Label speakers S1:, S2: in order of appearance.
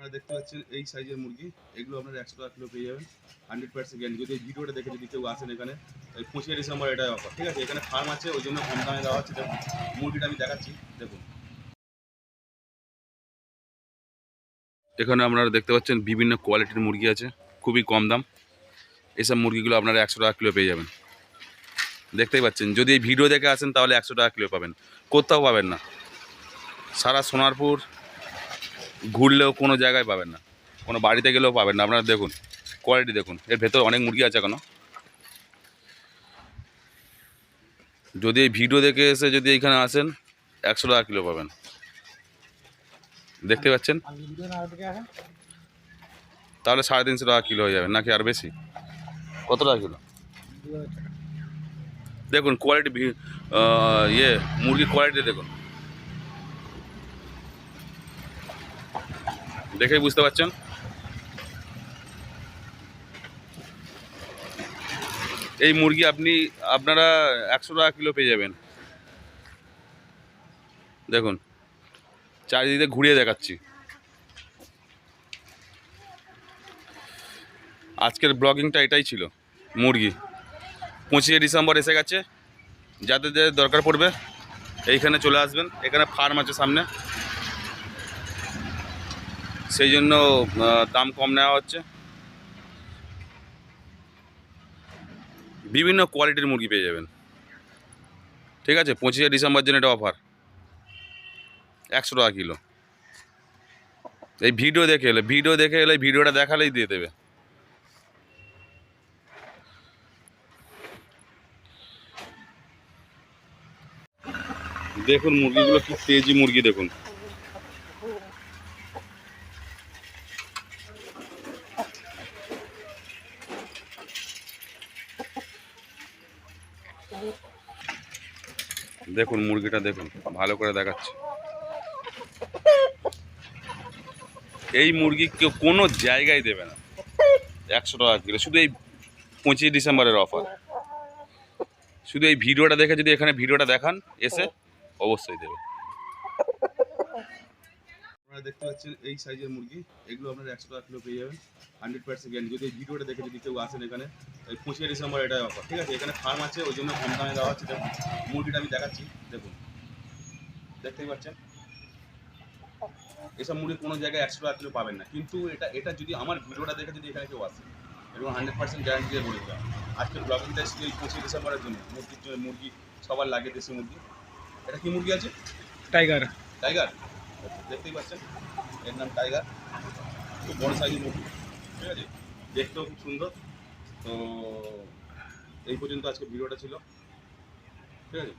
S1: আপনারা দেখতে পাচ্ছেন এই সাইজের মুরগি। এগুলো আপনারা একশো টাকা কিলো পেয়ে যাবেন। হান্ড্রেড পার্সেন্ট গ্যারান্টি যদি ভিডিওটা দেখে যদি কেউ আসেন এখানে এই পঁচিশে ডিসেম্বর এটাই অফার ঠিক আছে? এখানে ফার্ম আছে, ওই জন্য কম দামে দেওয়া হচ্ছে। মুরগিটা আমি দেখাচ্ছি, দেখুন। এখানে আপনারা দেখতে পাচ্ছেন বিভিন্ন কোয়ালিটির মুরগি আছে, খুবই কম দাম। এসব মুরগিগুলো আপনারা একশো টাকা কিলো পেয়ে যাবেন। দেখতেই পাচ্ছেন, যদি এই ভিডিও দেখে আসেন তাহলে একশো টাকা কিলো পাবেন। কোথাও পাবেন না। সারা সোনারপুর ঘুরলেও কোনো জায়গায় পাবেন না। কোনো বাড়িতে গেলেও পাবেন না। আপনারা দেখুন কোয়ালিটি দেখুন। এর ভেতর অনেক মুরগি আছে এখনও। যদি এই ভিডিও দেখে এসে যদি এইখানে আসেন, একশো টাকা কিলো পাবেন। দেখতে পাচ্ছেন? তাহলে সাড়ে তিনশো টাকা কিলো হয়ে যাবে, নাকি আর বেশি? কত টাকা কিলো? দেখুন কোয়ালিটি ইয়ে মুরগির কোয়ালিটি দেখুন। দেখেই বুঝতে পারছেন। এই মুরগি আপনি, আপনারা একশো টাকা কিলো পেয়ে যাবেন। দেখুন, চারিদিকে ঘুরিয়ে দেখাচ্ছি। আজকের ব্লগিংটা এটাই ছিল, মুরগি। পঁচিশে ডিসেম্বর এসে গেছে, যাদের যাদের দরকার পড়বে, এইখানে চলে আসবেন। এখানে ফার্ম আছে সামনে। সেই জন্য দাম কম নেওয়া হচ্ছে। বিভিন্ন কোয়ালিটির মুরগি পেয়ে যাবেন। ঠিক আছে? পঁচিশে ডিসেম্বর জন্য এটা অফার। একশো টাকা কিলো। এই ভিডিও দেখে এলে, ভিডিও দেখে এলে ভিডিওটা দেখালেই দিয়ে দেবে। দেখুন মুরগিগুলো কি তেজি মুরগি, দেখুন। দেখুন, মুরগিটা দেখুন, ভালো করে দেখাচ্ছে। এই মুরগি কেউ কোনো জায়গায় দেবে না। একশো টাকা কিলো, শুধু এই পঁচিশ ডিসেম্বরের অফার। শুধু এই ভিডিওটা দেখে যদি এখানে ভিডিওটা দেখান, এসে অবশ্যই দেবে। আপনারা দেখতে পাচ্ছেন এই সাইজের মুরগি। এগুলো আপনারা একশো টাকা কিলো পেয়ে যাবেন। হান্ড্রেড পার্সেন্ট গ্যারান্টি যদি এই ভিডিওটা দেখে যদি কেউ আসেন এখানে এই পঁচিশে ডিসেম্বর এটাই অফার ঠিক আছে এখানে ফার্ম আছে ওই জন্য কম দামে দেওয়া হচ্ছে। দেখুন মুরগিটা আমি দেখাচ্ছি। দেখুন দেখতেই পাচ্ছেন? এসব মুরগি কোনো জায়গায় একশো টাকা কিলো পাবেন না। কিন্তু এটা এটা যদি আমার ভিডিওটা দেখে যদি এখানে কেউ আসে এবং হান্ড্রেড পার্সেন্ট গ্যারান্টি দিয়ে বলে দিলাম আজকের ব্লগিংটা ছিল এই পঁচিশে ডিসেম্বরের জন্য। মুরগির জন্য মুরগি সবার লাগে দেশি মুরগি। এটা কি মুরগি আছে?
S2: টাইগার
S1: টাইগার দেখতেই পাচ্ছেন? এর নাম টাইগার। খুব বড় সাইজ মুরগি ঠিক আছে? দেখতেও খুব সুন্দর। তো এই পর্যন্ত আজকে ভিডিওটা ছিল। ঠিক আছে?